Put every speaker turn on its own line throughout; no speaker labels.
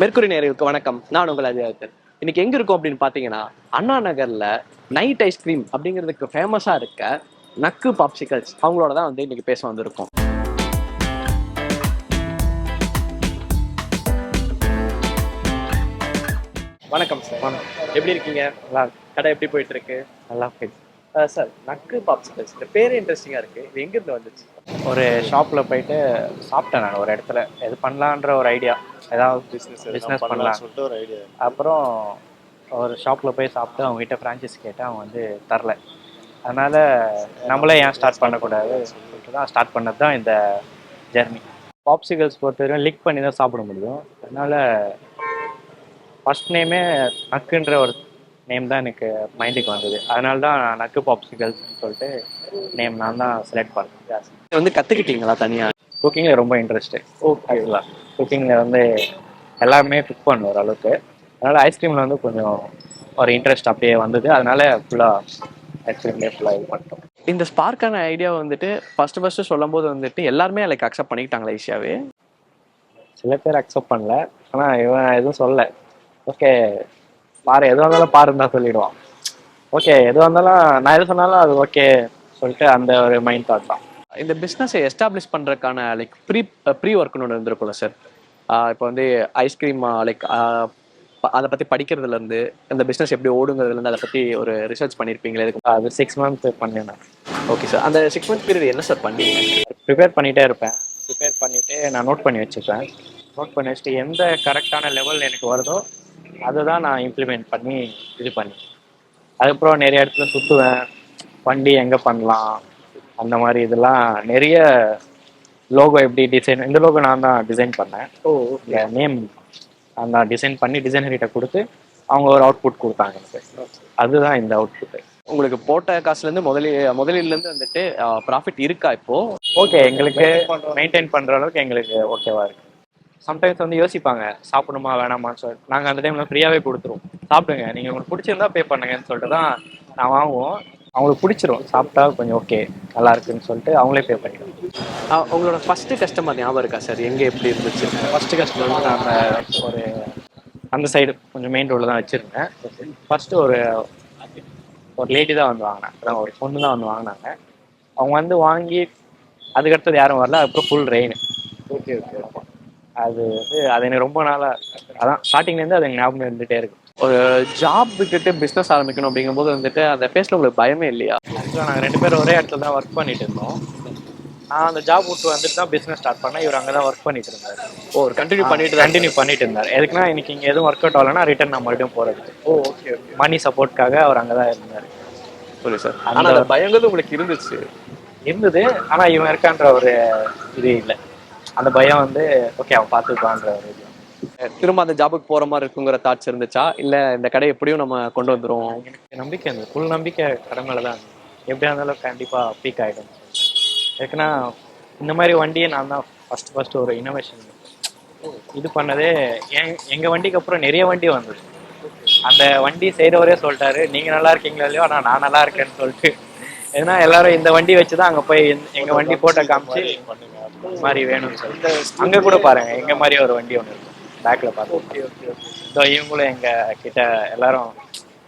Mercury நேயர்களுக்கு வணக்கம். நான் உங்கள் அஜயாத்தன் இன்னைக்கு எங்க இருக்கோம் அப்படின்னு பாத்தீங்கன்னா அண்ணா நகர்ல நைட் ஐஸ்கிரீம் அப்படிங்கிறதுக்கு ஃபேமஸா இருக்க நக்கு பாப்சிகல்ஸ் அவங்களோட தான் வந்து இன்னைக்கு பேச வந்திருக்கோம். வணக்கம் சார் வணக்கம். எப்படி இருக்கீங்க? நல்லா கடை எப்படி போயிட்டு இருக்கு?
நல்லா போயிடுச்சு
சார் நக்கு பாப்சிகல்ஸ் இந்த பேரே இன்ட்ரெஸ்டிங்கா இருக்கு. இது எங்க இருந்து வந்துச்சு?
ஒரு ஷாப்பில் போயிட்டு சாப்பிட்டேன் நான் ஒரு இடத்துல. இது பண்ணலான்ற ஒரு ஐடியா ஏதாவது
பிசினஸ்
Business பண்ணலாம்.
சொல்லிட்டு ஒரு ஐடியா
அப்புறம் ஒரு ஷாப்பில் போய் சாப்பிட்டு அவங்க கிட்ட ஃப்ரான்ச்சைஸ் கேட்டு அவங்க வந்து தரல. அதனால நம்மளே ஏன் ஸ்டார்ட் பண்ணக்கூடாது சொல்லிட்டு தான் ஸ்டார்ட் பண்ணது தான் இந்த ஜெர்னி பாப்சிகல்ஸ் பொறுத்தவரைக்கும் லிக் பண்ணி தான் சாப்பிட முடியும். அதனால ஃபர்ஸ்ட் நேமே நக்குன்ற ஒரு நேம் தான் எனக்கு மைண்டுக்கு வந்தது. அதனால தான் நக்கு பாப்சிகல்ஸ்னு சொல்லிட்டு நேம் நான் தான் செலக்ட் பண்ணேன்.
இது வந்து கத்துக்கிட்டீங்களா தனியா?
குக்கிங்கில் ரொம்ப இன்ட்ரெஸ்ட்டு ஆக்சுவலாக குக்கிங்கில் வந்து எல்லாமே குக் பண்ணும் ஓரளவுக்கு. அதனால் ஐஸ்கிரீமில் வந்து கொஞ்சம் ஒரு இன்ட்ரெஸ்ட் அப்படியே வந்தது. அதனால ஃபுல்லாக ஐஸ்கிரீம்லேயே ஃபுல்லாக இது பண்ணிட்டோம்.
இந்த ஸ்பார்க்கான ஐடியா வந்துட்டு ஃபர்ஸ்ட் ஃபர்ஸ்ட் சொல்லும் போது வந்துட்டு எல்லாருமே லைக் அக்செப்ட் பண்ணிக்கிட்டாங்களா ஈஸியாவே?
சில பேர் அக்செப்ட் பண்ணல. ஆனால் இவன் எதுவும் சொல்லல. ஓகே பாரு எதுவாக இருந்தாலும் பாருன்னு தான் சொல்லிடுவான். ஓகே எதுவாக இருந்தாலும் நான் எது சொன்னாலும் அது ஓகே சொல்லிட்டு அந்த ஒரு மைண்ட் தாட் தான்.
இந்த பிஸ்னஸை எஸ்டாப்ளிஷ் பண்ணுறதுக்கான லைக் ப்ரீ ப்ரீ ஒர்க்னு ஒன்று இருந்திருக்கும்ல சார் இப்போ வந்து ஐஸ்கிரீம் லைக் அதை பற்றி படிக்கிறதுலேருந்து இந்த பிஸ்னஸ் எப்படி ஓடுங்கிறதுலேருந்து அதை பற்றி ஒரு ரிசர்ச் பண்ணியிருப்பீங்களே இதுக்கு
அது சிக்ஸ் மந்த் பண்ணேன் நான்
ஓகே சார் அந்த சிக்ஸ் மந்த் பீரியட் என்ன சார் பண்ணீங்க?
ப்ரிப்பேர் பண்ணிகிட்டே இருப்பேன். ப்ரிப்பேர் பண்ணிவிட்டு நான் நோட் பண்ணி வச்சுப்பேன் நோட் பண்ணி வச்சுட்டு எந்த கரெக்டான லெவல் எனக்கு வருதோ அதை தான் நான் இம்ப்ளிமெண்ட் பண்ணி இது பண்ணி அதுக்கப்புறம் நிறைய இடத்துல சுற்றுவேன் வண்டி எங்கே பண்ணலாம்? அந்த மாதிரி இதெல்லாம் நிறைய லோகோ எப்படி டிசைன் இந்த லோகோ நான் தான் டிசைன் பண்ணேன்.
ஓ
இந்த நேம் நான் தான் டிசைன் பண்ணி டிசைனர்கிட்ட கொடுத்து அவங்க ஒரு அவுட்புட் கொடுத்தாங்க எனக்கு. அதுதான் இந்த அவுட்புட்
உங்களுக்கு போட்ட காசுலேருந்து முதலீ முதலீடுலேருந்து வந்துட்டு ப்ராஃபிட் இருக்கா இப்போ?
ஓகே எங்களுக்கு மெயின்டைன் பண்ற அளவுக்கு? எங்களுக்கு ஓகேவா இருக்கு. சம்டைம்ஸ் வந்து யோசிப்பாங்க சாப்பிடணுமா வேணாமான்னு சொல்லிட்டு. நாங்கள் அந்த டைம்ல ஃப்ரீயாவே கொடுத்துருவோம். சாப்பிடுங்க நீங்க உங்களுக்கு பிடிச்சிருந்தா பே பண்ணுங்கன்னு சொல்லிட்டு தான் நான் வாங்குவோம். அவங்களுக்கு பிடிச்சிரும். சாப்பிட்டா கொஞ்சம் ஓகே நல்லா இருக்குன்னு சொல்லிட்டு அவங்களே பே பண்ணிடுவோம்
உங்களோட ஃபர்ஸ்ட் கஸ்டமர் ஞாபகம் இருக்கா சார் எங்கே எப்படி இருந்துச்சு?
ஃபர்ஸ்ட் கஸ்டமர் வந்து நான் அந்த ஒரு அந்த சைடு கொஞ்சம் மெயின் ரோட்ல தான் வச்சிருந்தேன். ஃபர்ஸ்ட் ஒரு ஒரு லேடி தான் வந்து வாங்கினாங்க. அதான் ஒரு பொண்ணு தான் வந்து வாங்கினாங்க. அவங்க வந்து வாங்கி அதுக்கடுத்தது யாரும் வரல. அப்புறம் ஃபுல் ரெயின்
ஓகே ஓகே
அது வந்து அது எனக்கு ரொம்ப நாளா அதான் ஸ்டார்டிங்ல இருந்து அது எனக்கு ஞாபகம் இருந்துட்டே இருக்கு.
ஒரு ஜாப் விட்டுட்டு பிஸ்னஸ் ஆரம்பிக்கணும் அப்படிங்கும்போது வந்துட்டு அந்த ஃபேஸில் உங்களுக்கு பயமே இல்லையா?
ஆக்சுவலாக நாங்கள் ரெண்டு பேரும் ஒரே இடத்துல தான் ஒர்க் பண்ணிட்டு இருந்தோம். நான் அந்த ஜாப் விட்டு வந்துட்டு தான் பிஸ்னஸ் ஸ்டார்ட் பண்ணேன். இவர் அங்கே தான் ஒர்க் பண்ணிட்டு இருந்தார்.
ஓ கண்டினியூ பண்ணிட்டு
கண்டினியூ பண்ணிட்டு இருந்தார். எதுக்குன்னா இன்னைக்கு இங்கே எதுவும் ஒர்க் அவுட் ஆகலைன்னா ரிட்டர்ன் நான் மறுபடியும் போகிறது
ஓ ஓகே
மணி சப்போர்ட்காக அவர் அங்கே தான் இருந்தார்.
சொல்லி சார்.
அந்த-
ஆனால் அந்த பயங்கிறது உங்களுக்கு இருந்துச்சு.
இருந்தது. ஆனால் இவன் இருக்கான்ற ஒரு இது இல்லை. அந்த பயம் வந்து ஓகே அவன் பார்த்துப்பான்ற ஒரு இது
திரும்ப அந்த ஜாபுக்கு போற மாதிரி இருக்குங்கிற தாட்ஸ் இருந்துச்சா? இல்ல இந்த கடை எப்படியும் நம்ம கொண்டு வந்துரும்
எனக்கு நம்பிக்கை இருந்தது ஃபுல் நம்பிக்கை கடமையில தான் இருந்தது. எப்படியா இருந்தாலும் கண்டிப்பாக பீக் ஆகிடும் ஏன்னா இந்த மாதிரி வண்டியை நான் தான் ஃபர்ஸ்ட் ஃபர்ஸ்ட் ஒரு இனோவேஷன் இது பண்ணதே என் எங்கள் வண்டிக்கு அப்புறம் நிறைய வண்டி வந்தது. அந்த வண்டி செய்கிறவரே சொல்லிட்டாரு நீங்கள் நல்லா இருக்கீங்களா இல்லையோ? ஆனால் நான் நல்லா இருக்கேன்னு சொல்லிட்டு. ஏன்னா எல்லாரும் இந்த வண்டி வச்சு தான் அங்கே போய் எங்க- எங்க வண்டி போட்டோ காமிச்சு மாதிரி வேணும்னு சொல்லிட்டு. அங்கே கூட பாருங்க எங்க மாதிரி ஒரு வண்டி ஒன்று இருக்கும். பேக்ல பார்த்து
ஓகே ஓகே ஓகே
ஸோ இவங்களும் எங்க கிட்ட எல்லாரும்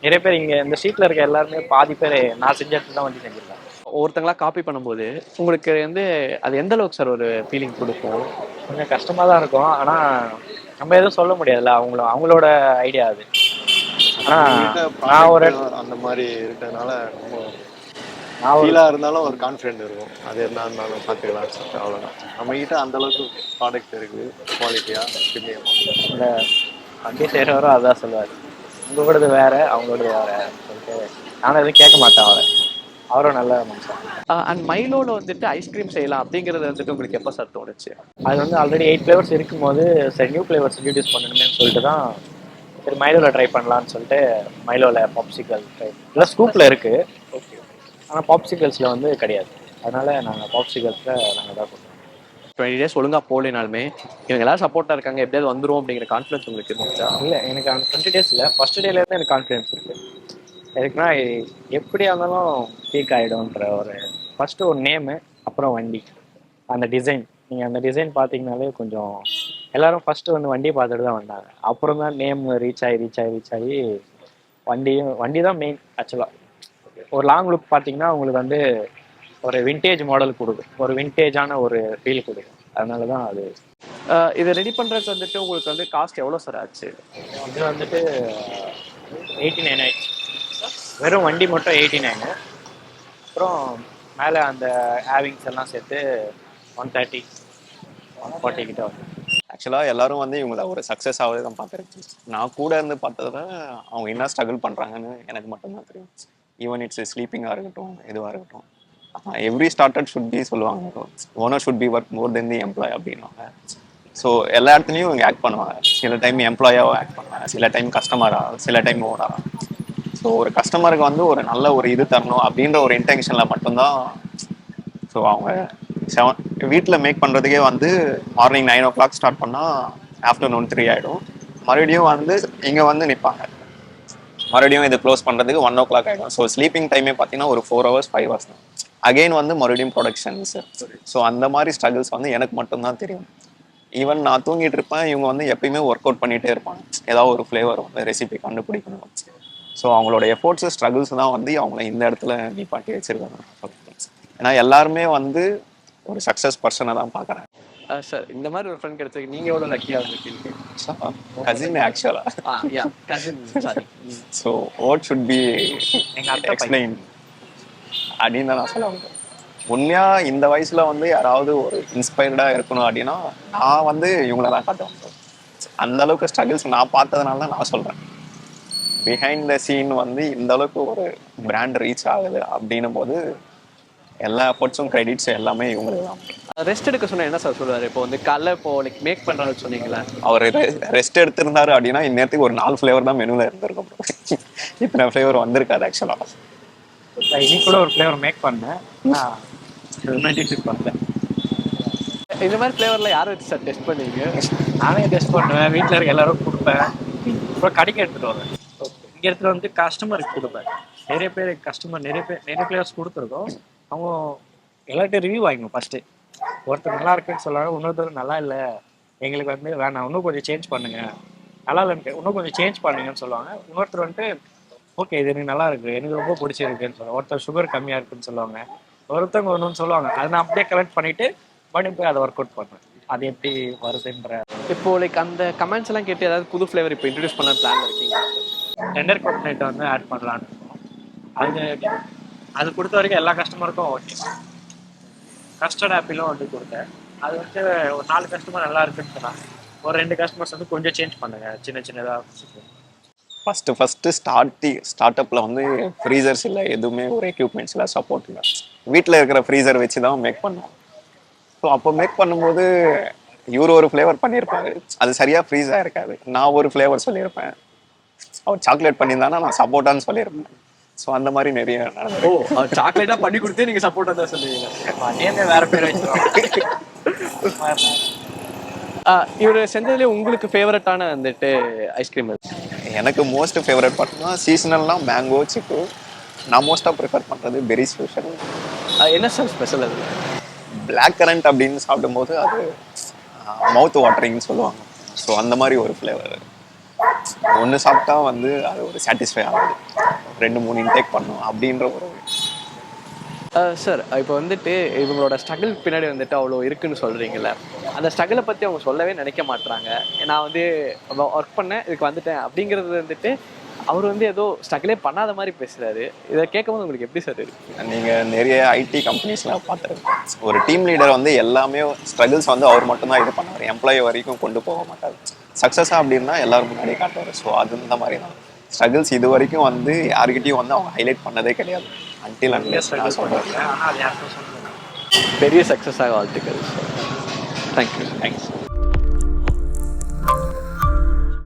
நிறைய பேர் இங்க இந்த ஸ்ட்ரீட்ல இருக்க எல்லாருமே பாதி பேர் நான் செஞ்ச இடத்துல தான் வண்டி செஞ்சிருக்காங்க
ஒருத்தங்களா காப்பி பண்ணும்போது உங்களுக்கு வந்து அது எந்த அளவுக்கு சார் ஒரு ஃபீலிங் கொடுக்கும்?
கொஞ்சம் கஷ்டமா தான் இருக்கும். ஆனா நம்ம எதுவும் சொல்ல முடியாதுல்ல. அவங்கள அவங்களோட ஐடியா அது. ஆனா நான் ஒரு
அந்த மாதிரி இருக்கிறதுனால ரொம்ப
நான் ஒரு
ஃபீலா இருந்தாலும் ஒரு கான்ஃபிடென்ட் இருக்கும். அது என்ன இருந்தாலும் பார்த்துக்கலாம் அவ்வளோதான் நம்ம கிட்ட அந்த அளவுக்கு ப்ராடக்ட் இருக்குது குவாலிட்டியா பிரிமியமா
இந்த வண்டி செய்கிறவரும் அதான் சொல்லுவார். உங்களோடது வேற அவங்களோடது வேற. சொல்லிட்டு நானும் எதுவும் கேட்க மாட்டேன் அவரை. அவரும் நல்ல மனுஷன்.
அண்ட் மைலோல வந்துட்டு ஐஸ்கிரீம் செய்யலாம் அப்படிங்கறது வந்துட்டு உங்களுக்கு எப்போ சார் தோணுச்சு?
அது வந்து ஆல்ரெடி எயிட் ஃப்ளேவர்ஸ் இருக்கும்போது சரி நியூ ஃப்ளேவர்ஸ் இன்ட்ரடியூஸ் பண்ணணுமேனு சொல்லிட்டு தான் சரி மைலோவில் ட்ரை பண்ணலாம்னு சொல்லிட்டு மைலோவில் பாப்சிக்கல் ட்ரை இல்லை ஸ்கூப்பில் இருக்குது
ஓகே
ஆனால் பாப்சிக்கல்ஸில் வந்து கிடையாது. அதனால நாங்கள் பாப்சிக்கல்ஸில் நாங்கள் தான் கொடுத்தோம்
டுவெண்ட்டி டேஸ் ஒழுங்கா போகலினாலுமே இவங்க எல்லாரும் சப்போர்ட்டா இருக்காங்க எப்படியாவது வந்துரும் அப்படிங்கிற கான்ஃபிடன்ஸ் உங்களுக்கு இருந்துச்சா?
இல்லை எனக்கு அந்த டுவெண்ட்டி டேஸில் ஃபஸ்ட் டேலேருந்து எனக்கு கான்ஃபிடன்ஸ் இருக்குது எதுக்குன்னா எப்படியா இருந்தாலும் பீக் ஆகிடும்ன்ற ஒரு ஃபஸ்ட்டு ஒரு நேமு அப்புறம் வண்டி. அந்த டிசைன் நீங்கள் அந்த டிசைன் பார்த்தீங்கனாலே கொஞ்சம் எல்லாரும் ஃபர்ஸ்ட் வந்து வண்டியை பார்த்துட்டு தான் வந்தாங்க. அப்புறம் தான் நேம் ரீச் ஆகி ரீச் ஆகி ரீச் ஆகி வண்டியும் வண்டி தான் மெயின் ஆக்சுவலாக ஒரு லாங் லுக் பார்த்தீங்கன்னா உங்களுக்கு வந்து ஒரு விண்டேஜ் மாடல் கொடுக்கும். ஒரு விண்டேஜான ஒரு ஃபீல் கொடுக்கும். அதனால தான் அது
இதை ரெடி பண்றதுக்கு வந்துட்டு உங்களுக்கு வந்து காஸ்ட் எவ்வளோ சார் ஆச்சு?
இது வந்துட்டு எயிட்டி நைன் ஆயிடுச்சு. வெறும் வண்டி மட்டும் எயிட்டி நைனு அப்புறம் மேலே அந்த ஹேவிங்ஸ் எல்லாம் சேர்த்து ஒன் தேர்ட்டி ஒன் ஃபார்ட்டி கிட்ட வந்து
ஆக்சுவலாக எல்லாரும் வந்து இவங்கள ஒரு சக்ஸஸ் ஆகுது தான் பார்த்துருக்கேன் நான் கூட இருந்து பார்த்ததுல அவங்க என்ன ஸ்ட்ரகிள் பண்ணுறாங்கன்னு எனக்கு மட்டும்தான் தெரியும். ஈவன் இட்ஸ் ஸ்லீப்பிங்காக இருக்கட்டும் எதுவாக இருக்கட்டும். எவ்ரி ஸ்டார்டட் ஷுட் பி சொல்லுவாங்க. Owner should be work more then the employee அப்படின்வாங்க ஸோ எல்லா இடத்துலையும் இவங்க ஆக்ட் பண்ணுவாங்க. சில டைம் எம்ப்ளாயாகவும் ஆக்ட் பண்ணுவாங்க. சில டைம் கஸ்டமராக சில டைம் ஓனராக ஸோ ஒரு கஸ்டமருக்கு வந்து ஒரு நல்ல ஒரு இது தரணும் அப்படின்ற ஒரு இன்டென்ஷனில் மட்டும்தான் ஸோ அவங்க செவன் வீட்டில் மேக் பண்ணுறதுக்கே வந்து morning nine o'clock start பண்ணால் ஆஃப்டர்நூன் த்ரீ ஆகிடும் மறுபடியும் வந்து இங்கே வந்து நிற்பாங்க மறுபடியும் இதை க்ளோஸ் பண்ணுறதுக்கு ஒன் ஓ கிளாக் ஆகிடும் ஸோ ஸ்லீப்பிங் டைமே பார்த்தீங்கன்னா ஒரு ஃபோர் ஹவர்ஸ் ஃபைவ் ஹவர்ஸ் தான். அகெயின் வந்து மறுபடியும் ப்ரொடக்ஷன்ஸ் ஸோ அந்த மாதிரி ஸ்ட்ரகிள்ஸ் வந்து எனக்கு மட்டும்தான் தெரியும். ஈவன் நான் தூங்கிட்டு இருப்பேன் இவங்க வந்து எப்பயுமே ஒர்க் அவுட் பண்ணிகிட்டே இருப்பாங்க. ஏதாவது ஒரு ஃப்ளேவர் வந்து ரெசிபி கண்டுபிடிக்கணும். ஸோ அவங்களோட எஃபோர்ட்ஸ் ஸ்ட்ரகிள்ஸ் தான் வந்து அவங்கள இந்த இடத்துல நிப்பாட்டி வச்சிருக்காங்க. ஏன்னா எல்லாருமே வந்து ஒரு சக்ஸஸ் பர்சனை தான் பார்க்குறாங்க.
சார் இந்த மாதிரி ஒரு ஃப்ரெண்ட் கிடைச்சதுக்கு நீங்க எவ்வளோ லக்கியாக இருந்திருக்கீங்க?
கசின் ஆக்சுவலாக
ஆ yeah cousin sorry
so what should be explain அப்படின்னு தான் நான் சொல்ல உண்மையா இந்த வயசுல வந்து யாராவது ஒரு இன்ஸ்பயர்டா இருக்கணும் அப்படின்னா நான் வந்து இவங்கள தான் காட்டுவேன். அந்த அளவுக்கு ஸ்ட்ரகிள்ஸ் நான் பார்த்ததுனால தான் நான் சொல்றேன். பிஹைண்ட் த சீன் வந்து இந்த அளவுக்கு ஒரு பிராண்ட் ரீச் ஆகுது அப்படின்னும் போது எல்லா எஃபர்ட்ஸும் கிரெடிட்ஸ் எல்லாமே இவங்களுக்கு தான்.
ரெஸ்ட் எடுக்க சொன்னா என்ன சார் சொல்லுவாரு இப்போ வந்து காலைல இப்போ லைக் மேக் பண்றாரு சொன்னீங்களா
அவர் ரெஸ்ட் எடுத்திருந்தாரு அப்படின்னா இந்நேரத்துக்கு ஒரு நாலு ஃப்ளேவர் தான் மெனுவில் இருந்திருக்கும். இத்தனை ஃப்ளேவர் வந்திருக்காது ஆக்சுவலாக
இன்னைக்கு கூட ஒரு ஃப்ளேவர் மேக் பண்ணேன். நான் பண்ணல.
இந்த மாதிரி ஃப்ளேவர்ல யாரை வச்சு சார் டெஸ்ட் பண்ணீங்க
நானே டெஸ்ட் பண்ணுவேன். வீட்டில் இருக்க எல்லாரும் கொடுப்பேன். அப்புறம் கடைக்கு எடுத்துட்டு வருவேன். இங்கே எடுத்துட்டு வந்து கஸ்டமருக்கு கொடுப்பேன். நிறைய பேர் கஸ்டமர் நிறைய பேர் நிறைய பிளேயர்ஸ் கொடுத்துருக்கோம். அவங்க எல்லார்ட்டையும் ரிவ்யூ வாங்கிக்கணும் ஃபர்ஸ்ட்டு ஒருத்தர் நல்லா இருக்குன்னு சொல்லுவாங்க இன்னொருத்தர் நல்லா இல்லை. எங்களுக்கு வந்து வேணாம் இன்னும் கொஞ்சம் சேஞ்ச் பண்ணுங்க. நல்லா இல்லைன்னு இன்னும் கொஞ்சம் சேஞ்ச் பண்ணுங்கன்னு சொல்லுவாங்க. இன்னொருத்தர் வந்துட்டு ஓகே இது எனக்கு நல்லா இருக்கு எனக்கு ரொம்ப பிடிச்சிருக்குன்னு சொல்லுவாங்க. ஒருத்தர் சுகர் கம்மியாக இருக்குன்னு சொல்லுவாங்க. ஒருத்தவங்க ஒன்றுன்னு சொல்லுவாங்க. அதை நான் அப்படியே கலெக்ட் பண்ணிட்டு மறுபடியும் போய் அதை ஒர்க் அவுட் பண்ணுவேன். அது எப்படி வருதுன்ற.
இப்போ லைக் அந்த கமெண்ட்ஸ் எல்லாம் கேட்டு ஏதாவது புது ஃப்ளேவர் இப்போ இன்ட்ரடியூஸ் பண்ண பிளான் இருக்கீங்க
டெண்டர் கோகனட் வந்து ஆட் பண்ணலான்னு. அது அது கொடுத்த வரைக்கும் எல்லா கஸ்டமருக்கும் ஓகே கஸ்டர்ட் ஆப்பிளும் வந்து கொடுத்தேன். அது வந்து ஒரு நாலு கஸ்டமர் நல்லா இருக்குன்னு சொன்னாங்க. ஒரு ரெண்டு கஸ்டமர்ஸ் வந்து கொஞ்சம் சேஞ்ச் பண்ணுங்க. சின்ன சின்னதாக
ஃபஸ்ட்டு ஃபஸ்ட்டு ஸ்டார்டி ஸ்டார்ட் அப்பில் வந்து ஃப்ரீசர்ஸ் இல்லை எதுவுமே ஒரு எக்யூப்மெண்ட்ஸ் இல்லை சப்போர்ட் இல்லை. வீட்டில் இருக்கிற ஃப்ரீசர் வச்சு தான் மேக் பண்ணோம் ஸோ அப்போ மேக் பண்ணும்போது இவர் ஒரு ஃப்ளேவர் பண்ணியிருப்பாரு. அது சரியாக ஃப்ரீஸாக இருக்காது நான் ஒரு ஃப்ளேவர் சொல்லியிருப்பேன். அவர் சாக்லேட் பண்ணியிருந்தானா நான் சப்போட்டான்னு சொல்லியிருப்பேன். ஸோ அந்த மாதிரி நிறைய
ஓ சாக்லேட்டா பண்ணி கொடுத்தே நீங்க சப்போர்ட் தான் சொல்லுவீங்க.
நேமே வேற பேர்
இவர் செஞ்சதுலேயே உங்களுக்கு ஃபேவரட்டான வந்துட்டு ஐஸ்கிரீம்
எனக்கு மோஸ்ட் ஃபேவரட் பார்த்தோம்னா சீசனல்னால் மேங்கோ சிக்கு நான் மோஸ்ட்டாக ப்ரிஃபர் பண்ணுறது பெரிஸ் ஃபியூஷன்
என்ன சார் ஸ்பெஷல் அது?
பிளாக் கரண்ட் அப்படின்னு சாப்பிடும்போது அது மவுத் வாட்டரிங்னு சொல்லுவாங்க. ஸோ அந்த மாதிரி ஒரு ஃப்ளேவர் ஒன்று சாப்பிட்டா வந்து அது ஒரு சாட்டிஸ்ஃபை ஆகுது. ரெண்டு மூணு இன்டேக் பண்ணும் அப்படின்ற ஒரு
சார் இப்போ வந்துட்டு இவங்களோட ஸ்ட்ரகிள் பின்னாடி வந்துட்டு அவ்வளோ இருக்குன்னு சொல்றீங்கல்ல. அந்த ஸ்ட்ரகிளை பற்றி அவங்க சொல்லவே நினைக்க மாட்றாங்க. நான் வந்து ஒர்க் பண்ணேன் இதுக்கு வந்துட்டேன் அப்படிங்கிறது வந்துட்டு அவர் வந்து ஏதோ ஸ்ட்ரகிளே பண்ணாத மாதிரி பேசுறாரு. இதை கேட்கும்போது உங்களுக்கு எப்படி சார் இருக்கு?
நீங்கள் நிறைய ஐடி கம்பெனிஸ்லாம் பார்த்துருக்கேன் ஒரு டீம் லீடர் வந்து எல்லாமே ஸ்ட்ரகிள்ஸ் வந்து அவர் மட்டும்தான் இது பண்ணுவார். எம்ப்ளாயி வரைக்கும் கொண்டு போக மாட்டார். சக்ஸஸாக அப்படின்னா எல்லாரும் முன்னாடி காட்டுவார் ஸோ அது இந்த மாதிரி தான். ஸ்ட்ரகிள்ஸ் இது வரைக்கும் வந்து யாருக்கிட்டையும் வந்து அவங்க ஹைலைட் பண்ணதே கிடையாது. அன்டில் அன்லெஸ் நான் சொல்கிறேன்
பெரிய சக்ஸஸாக வாழ்த்துக்கள். Thank you
thanks